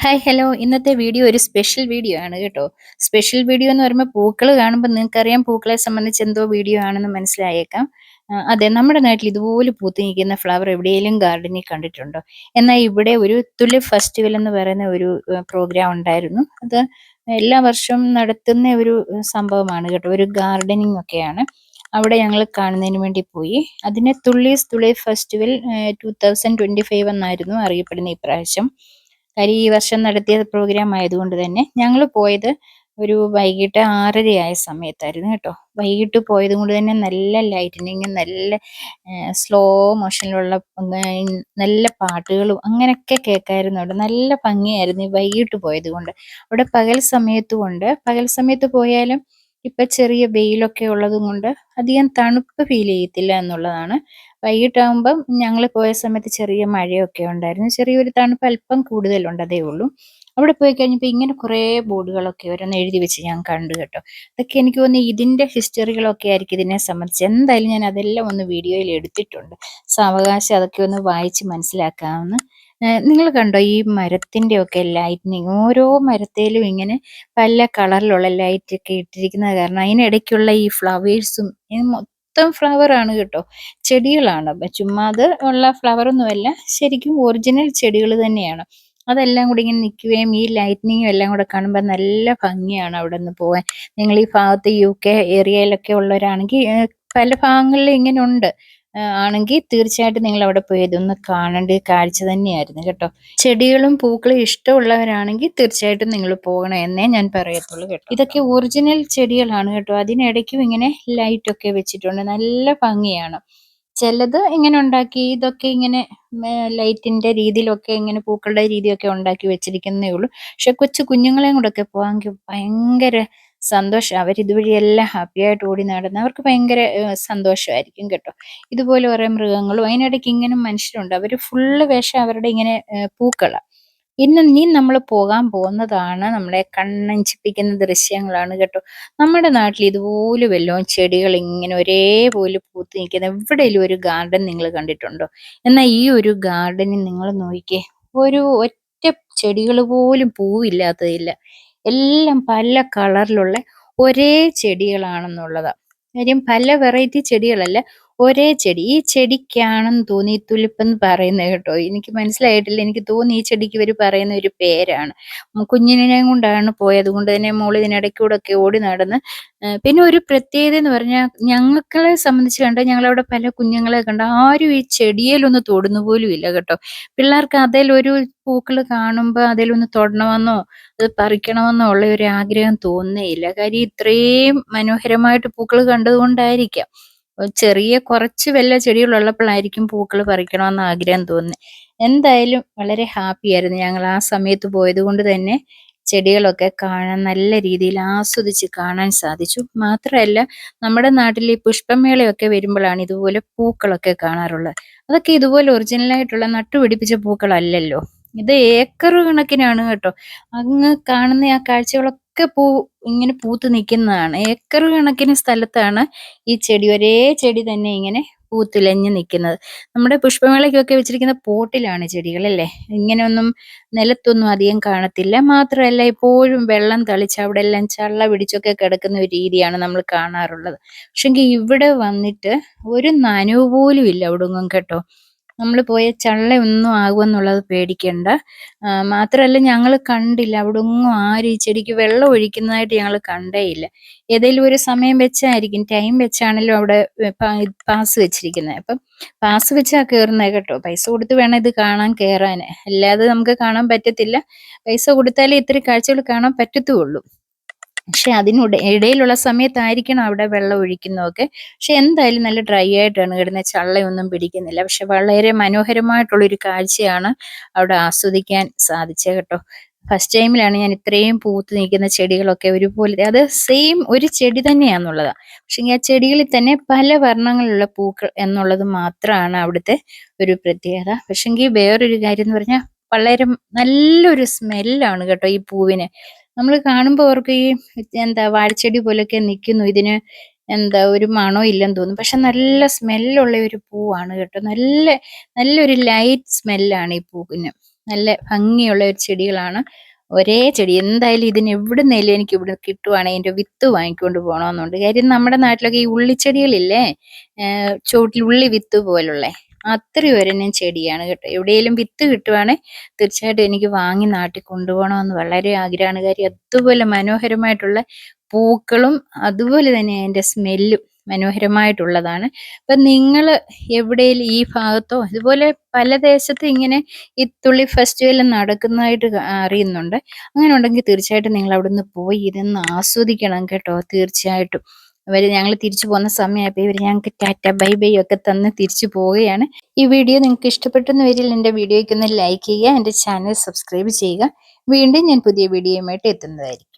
Hi hello ഇന്നത്തെ video ഒരു special video ആണ് കേട്ടോ. സ്പെഷ്യൽ വീഡിയോ എന്ന് പറയുമ്പോൾ പൂക്കൾ കാണുമ്പോൾ നിങ്ങൾക്കറിയാം പൂക്കളെ സംബന്ധിച്ച് എന്തോ വീഡിയോ ആണെന്ന് മനസ്സിലായേക്കാം. അതെ നമ്മുടെ നാട്ടിൽ ഇതുപോലെ പൂത്ത് നിൽക്കുന്ന ഫ്ലവർ എവിടെയെങ്കിലും ഗാർഡനിൽ കണ്ടിട്ടുണ്ടോ? എന്നാൽ ഇവിടെ ഒരു തുലിപ് ഫെസ്റ്റിവൽ എന്ന് പറയുന്ന ഒരു പ്രോഗ്രാം ഉണ്ടായിരുന്നു. അത് എല്ലാ വർഷവും നടത്തുന്ന ഒരു സംഭവമാണ് കേട്ടോ. ഒരു ഗാർഡനിങ് ഒക്കെയാണ്. അവിടെ ഞങ്ങൾ കാണുന്നതിന് വേണ്ടി പോയി. അതിനെ തുള്ളീസ് തുളി festival two thousand twenty five എന്നായിരുന്നു അറിയപ്പെടുന്ന ഈ പ്രാവശ്യം കാര്യം ഈ വർഷം നടത്തിയ പ്രോഗ്രാം ആയതുകൊണ്ട് തന്നെ ഞങ്ങൾ പോയത് ഒരു വൈകിട്ട് ആറരയായ സമയത്തായിരുന്നു കേട്ടോ. വൈകിട്ട് പോയത് കൊണ്ട് തന്നെ നല്ല ലൈറ്റനിങ് നല്ല സ്ലോ മോഷനിലുള്ള നല്ല പാട്ടുകളും അങ്ങനെയൊക്കെ കേൾക്കായിരുന്നു അവിടെ. നല്ല ഭംഗിയായിരുന്നു ഈ വൈകിട്ട് പോയത് കൊണ്ട് അവിടെ പകൽ സമയത്ത് പകൽ സമയത്ത് പോയാലും ഇപ്പൊ ചെറിയ വെയിലൊക്കെ ഉള്ളത് കൊണ്ട് അധികം തണുപ്പ് ഫീൽ ചെയ്യത്തില്ല എന്നുള്ളതാണ്. വൈകിട്ടാകുമ്പം ഞങ്ങൾ പോയ സമയത്ത് ചെറിയ മഴയൊക്കെ ഉണ്ടായിരുന്നു. ചെറിയൊരു തണുപ്പ് അല്പം കൂടുതലുണ്ട് അതേ ഉള്ളൂ. അവിടെ പോയി കഴിഞ്ഞപ്പോൾ ഇങ്ങനെ കുറേ ബോർഡുകളൊക്കെ ഓരോന്ന് എഴുതി വെച്ച് ഞാൻ കണ്ടു കേട്ടോ. അതൊക്കെ എനിക്ക് തോന്നുന്നു ഇതിന്റെ ഹിസ്റ്ററികളൊക്കെ ആയിരിക്കും ഇതിനെ സംബന്ധിച്ച്. എന്തായാലും ഞാൻ അതെല്ലാം ഒന്ന് വീഡിയോയിൽ എടുത്തിട്ടുണ്ട്. സാവകാശം അതൊക്കെ ഒന്ന് വായിച്ച് മനസ്സിലാക്കാമെന്ന് നിങ്ങൾ കണ്ടോ ഈ മരത്തിന്റെ ഒക്കെ ലൈറ്റിനിങ് ഓരോ മരത്തേലും ഇങ്ങനെ പല കളറിലുള്ള ലൈറ്റൊക്കെ ഇട്ടിരിക്കുന്നത് കാരണം അതിനിടയ്ക്കുള്ള ഈ ഫ്ലവേഴ്സും മൊത്തം ഫ്ലവർ ആണ് കേട്ടോ. ചെടികളാണ്. ചുമ്മാ അത് ഉള്ള ഫ്ലവറൊന്നുമല്ല ശരിക്കും ഒറിജിനൽ ചെടികൾ തന്നെയാണ്. അതെല്ലാം കൂടി ഇങ്ങനെ നിൽക്കുകയും ഈ ലൈറ്റ്നിങ്ങും എല്ലാം കൂടെ കാണുമ്പോൾ നല്ല ഭംഗിയാണ് അവിടെ നിന്ന് പോകാൻ നിങ്ങൾ ഈ ഭാഗത്ത് യു കെ ഏരിയയിലൊക്കെ ഉള്ളവരാണെങ്കിൽ പല ഭാഗങ്ങളിൽ ഇങ്ങനെ ഉണ്ട്. ആണെങ്കിൽ തീർച്ചയായിട്ടും നിങ്ങൾ അവിടെ പോയി ഇതൊന്ന് കാണേണ്ട കാഴ്ച തന്നെയായിരുന്നു കേട്ടോ. ചെടികളും പൂക്കളും ഇഷ്ടമുള്ളവരാണെങ്കിൽ തീർച്ചയായിട്ടും നിങ്ങൾ പോകണം എന്നേ ഞാൻ പറയത്തുള്ളൂ കേട്ടോ. ഇതൊക്കെ ഒറിജിനൽ ചെടികളാണ് കേട്ടോ. അതിനിടയ്ക്കും ഇങ്ങനെ ലൈറ്റ് ഒക്കെ വെച്ചിട്ടുണ്ട്. നല്ല ഭംഗിയാണ്. ചിലത് ഇങ്ങനെ ഉണ്ടാക്കി ഇതൊക്കെ ഇങ്ങനെ ലൈറ്റിന്റെ രീതിയിലൊക്കെ ഇങ്ങനെ പൂക്കളുടെ രീതിയൊക്കെ ഉണ്ടാക്കി വെച്ചിരിക്കുന്നേ ഉള്ളൂ. പക്ഷെ കൊച്ചു കുഞ്ഞുങ്ങളെയും കൂടെ ഒക്കെ പോകാമെങ്കിൽ ഭയങ്കര സന്തോഷം. അവർ ഇതുവഴി എല്ലാം ഹാപ്പി ആയിട്ട് ഓടി നടന്ന് അവർക്ക് ഭയങ്കര സന്തോഷമായിരിക്കും കേട്ടോ. ഇതുപോലെ കുറെ മൃഗങ്ങളും അതിനിടയ്ക്ക് ഇങ്ങനെ മനുഷ്യരുണ്ട്. അവർ ഫുള്ള് വേഷം അവരുടെ ഇങ്ങനെ പൂക്കളാ. ഇന്ന് നീ നമ്മൾ പോകാൻ പോകുന്നതാണ് നമ്മളെ കണ്ണഞ്ചിപ്പിക്കുന്ന ദൃശ്യങ്ങളാണ് കേട്ടോ. നമ്മുടെ നാട്ടിൽ ഇതുപോലെ വല്ലതും ചെടികൾ ഇങ്ങനെ ഒരേപോലെ പൂത്ത് നിൽക്കുന്ന എവിടെയെങ്കിലും ഒരു ഗാർഡൻ നിങ്ങൾ കണ്ടിട്ടുണ്ടോ? എന്നാൽ ഈ ഒരു ഗാർഡനിൽ നിങ്ങൾ നോക്കിക്കേ ഒരു ഒറ്റ ചെടികൾ പോലും പൂവില്ലാത്തതില്ല. എല്ലാം പല കളറിലുള്ള ഒരേ ചെടികളാണെന്നുള്ളതാണ് കാര്യം പല വെറൈറ്റി ചെടികളല്ല ഒരേ ചെടി ഈ ചെടിക്കാണെന്ന് തോന്നി ഈ തുലിപ്പ് എന്ന് പറയുന്നത് കേട്ടോ എനിക്ക് മനസ്സിലായിട്ടില്ല എനിക്ക് തോന്നി ഈ ചെടിക്ക് ഇവർ പറയുന്ന ഒരു പേരാണ്. കുഞ്ഞിനെ കൊണ്ടാണ് പോയത് കൊണ്ട് തന്നെ മോൾ ഇതിനിടയ്ക്കൂടെ ഒക്കെ ഓടി നടന്ന് പിന്നെ ഒരു പ്രത്യേകത എന്ന് പറഞ്ഞാൽ ഞങ്ങളെ സംബന്ധിച്ച് കണ്ട ഞങ്ങളവിടെ പല കുഞ്ഞുങ്ങളെ കണ്ട ആരും ഈ ചെടിയിലൊന്ന് തൊടുന്നു പോലും ഇല്ല കേട്ടോ. പിള്ളേർക്ക് ഒരു പൂക്കൾ കാണുമ്പോൾ അതിലൊന്ന് തൊടണമെന്നോ അത് പറിക്കണമെന്നോ ഉള്ള ഒരു ആഗ്രഹം തോന്നുന്നേയില്ല കാര്യം ഇത്രയും മനോഹരമായിട്ട് പൂക്കൾ കണ്ടതുകൊണ്ടായിരിക്കാം. ചെറിയ കുറച്ച് വല്ല ചെടികളുള്ളപ്പോഴായിരിക്കും പൂക്കൾ പറിക്കണമെന്ന് ആഗ്രഹം തോന്നുന്നത് എന്തായാലും വളരെ ഹാപ്പി ആയിരുന്നു ഞങ്ങൾ ആ സമയത്ത് പോയത് കൊണ്ട് തന്നെ ചെടികളൊക്കെ കാണാൻ നല്ല രീതിയിൽ ആസ്വദിച്ച് കാണാൻ സാധിച്ചു. മാത്രമല്ല നമ്മുടെ നാട്ടിൽ ഈ പുഷ്പമേളയൊക്കെ വരുമ്പോഴാണ് ഇതുപോലെ പൂക്കളൊക്കെ കാണാറുള്ളത്. അതൊക്കെ ഇതുപോലെ ഒറിജിനലായിട്ടുള്ള നട്ടുപിടിപ്പിച്ച പൂക്കളല്ലല്ലോ. ഇത് ഏക്കർ കണക്കിനാണ് കേട്ടോ. അങ്ങ് കാണുന്ന ആ കാഴ്ചകളൊക്കെ പൂ ഇങ്ങനെ പൂത്ത് നിൽക്കുന്നതാണ് ഏക്കർ കണക്കിന് സ്ഥലത്താണ് ഈ ചെടി ഒരേ ചെടി തന്നെ ഇങ്ങനെ പൂത്തുലഞ്ഞ് നിൽക്കുന്നത് നമ്മുടെ പുഷ്പമേളയ്ക്കൊക്കെ വെച്ചിരിക്കുന്ന പോട്ടിലാണ് ചെടികൾ അല്ലേ? ഇങ്ങനെയൊന്നും നിലത്തൊന്നും അധികം കാണത്തില്ല. മാത്രമല്ല എപ്പോഴും വെള്ളം തളിച്ച് അവിടെ എല്ലാം ചള്ള പിടിച്ചൊക്കെ കിടക്കുന്ന ഒരു രീതിയാണ് നമ്മൾ കാണാറുള്ളത്. പക്ഷെങ്കിൽ ഇവിടെ വന്നിട്ട് ഒരു നനവ് പോലും ഇല്ല അവിടെങ്ങും കേട്ടോ. നമ്മൾ പോയ ചള്ളയൊന്നും ആകുമെന്നുള്ളത് പേടിക്കണ്ട. മാത്രമല്ല ഞങ്ങൾ കണ്ടില്ല അവിടെ ഒന്നും ആരും ഈ ചെടിക്ക് വെള്ളം ഒഴിക്കുന്നതായിട്ട് ഞങ്ങൾ കണ്ടേയില്ല. ഏതെങ്കിലും ഒരു സമയം വെച്ചായിരിക്കും ടൈം വെച്ചാണല്ലോ അവിടെ പാസ് വെച്ചിരിക്കുന്നത് അപ്പം പാസ് വെച്ചാ കയറുന്നത് കേട്ടോ. പൈസ കൊടുത്ത് വേണം ഇത് കാണാൻ കയറാൻ അല്ലാതെ നമുക്ക് കാണാൻ പറ്റത്തില്ല. പൈസ കൊടുത്താലേ ഇത്തിരി കാഴ്ചകൾ കാണാൻ പറ്റത്തുള്ളൂ. പക്ഷെ അതിനുട ഇടയിലുള്ള സമയത്തായിരിക്കണം അവിടെ വെള്ളം ഒഴിക്കുന്നതൊക്കെ. പക്ഷെ എന്തായാലും നല്ല ഡ്രൈ ആയിട്ടാണ് കിടന്നത് ചള്ളയൊന്നും പിടിക്കുന്നില്ല. പക്ഷെ വളരെ മനോഹരമായിട്ടുള്ള ഒരു കാഴ്ചയാണ് അവിടെ ആസ്വദിക്കാൻ സാധിച്ചത് കേട്ടോ. ഫസ്റ്റ് ടൈമിലാണ് ഞാൻ ഇത്രയും പൂത്ത് നിൽക്കുന്ന ചെടികളൊക്കെ ഒരുപോലെ അത് സെയിം ഒരു ചെടി തന്നെയാന്നുള്ളതാ. പക്ഷെ ആ ചെടികളിൽ തന്നെ പല വർണങ്ങളിലുള്ള പൂക്കൾ എന്നുള്ളത് മാത്രമാണ് അവിടുത്തെ ഒരു പ്രത്യേകത. പക്ഷെങ്കിൽ വേറൊരു കാര്യം എന്ന് പറഞ്ഞാൽ വളരെ നല്ലൊരു സ്മെല്ലാണ് കേട്ടോ ഈ പൂവിന്. നമ്മൾ കാണുമ്പോൾ അവർക്ക് ഈ എന്താ വാഴച്ചെടി പോലെയൊക്കെ നിൽക്കുന്നു ഇതിന് എന്താ ഒരു മണോ ഇല്ലെന്ന് തോന്നുന്നു പക്ഷെ നല്ല സ്മെല്ലുള്ള ഒരു പൂവാണ് കേട്ടോ. നല്ല നല്ലൊരു ലൈറ്റ് സ്മെല്ലാണ് ഈ പൂവിന്. നല്ല ഭംഗിയുള്ള ഒരു ചെടികളാണ്. ഒരേ ചെടി. എന്തായാലും ഇതിന് എവിടുന്നേലും എനിക്ക് ഇവിടെ കിട്ടുവാണെങ്കിൽ എന്റെ വിത്ത് വാങ്ങിക്കൊണ്ട് പോകണമെന്നുണ്ട്. കാര്യം നമ്മുടെ നാട്ടിലൊക്കെ ഈ ഉള്ളിച്ചെടികളില്ലേ ചുവട്ടിൽ ഉള്ളി വിത്ത് പോലുള്ള അത്രയും ഒരെണ്ണം ചെടിയാണ് കേട്ടോ. എവിടെയെങ്കിലും വിത്ത് കിട്ടുവാണെങ്കിൽ തീർച്ചയായിട്ടും എനിക്ക് വാങ്ങി നാട്ടിൽ കൊണ്ടുപോകണമെന്ന് വളരെ ആഗ്രഹമാണ്. കാര്യം അതുപോലെ മനോഹരമായിട്ടുള്ള പൂക്കളും അതുപോലെ തന്നെ അതിന്റെ സ്മെല്ലും മനോഹരമായിട്ടുള്ളതാണ്. അപ്പൊ നിങ്ങൾ എവിടെയെങ്കിലും ഈ ഭാഗത്തോ അതുപോലെ പല ദേശത്തും ഇങ്ങനെ ഈ തുള്ളി ഫെസ്റ്റിവൽ നടക്കുന്നതായിട്ട് അറിയുന്നുണ്ട്. അങ്ങനെ ഉണ്ടെങ്കിൽ തീർച്ചയായിട്ടും നിങ്ങൾ അവിടെ നിന്ന് പോയി ഇതൊന്ന് ആസ്വദിക്കണം കേട്ടോ തീർച്ചയായിട്ടും. അവർ ഞങ്ങൾ തിരിച്ചു പോകുന്ന സമയമായപ്പോൾ ഇവർ ഞങ്ങൾക്ക് ടാറ്റ ബൈ ബൈ ഒക്കെ തന്ന് തിരിച്ചു പോവുകയാണ്. ഈ വീഡിയോ നിങ്ങൾക്ക് ഇഷ്ടപ്പെട്ടെന്ന് വരിൽ എന്റെ വീഡിയോയ്ക്ക് ഒന്ന് ലൈക്ക് ചെയ്യുക എന്റെ ചാനൽ സബ്സ്ക്രൈബ് ചെയ്യുക. വീണ്ടും ഞാൻ പുതിയ വീഡിയോയുമായിട്ട് എത്തുന്നതായിരിക്കും.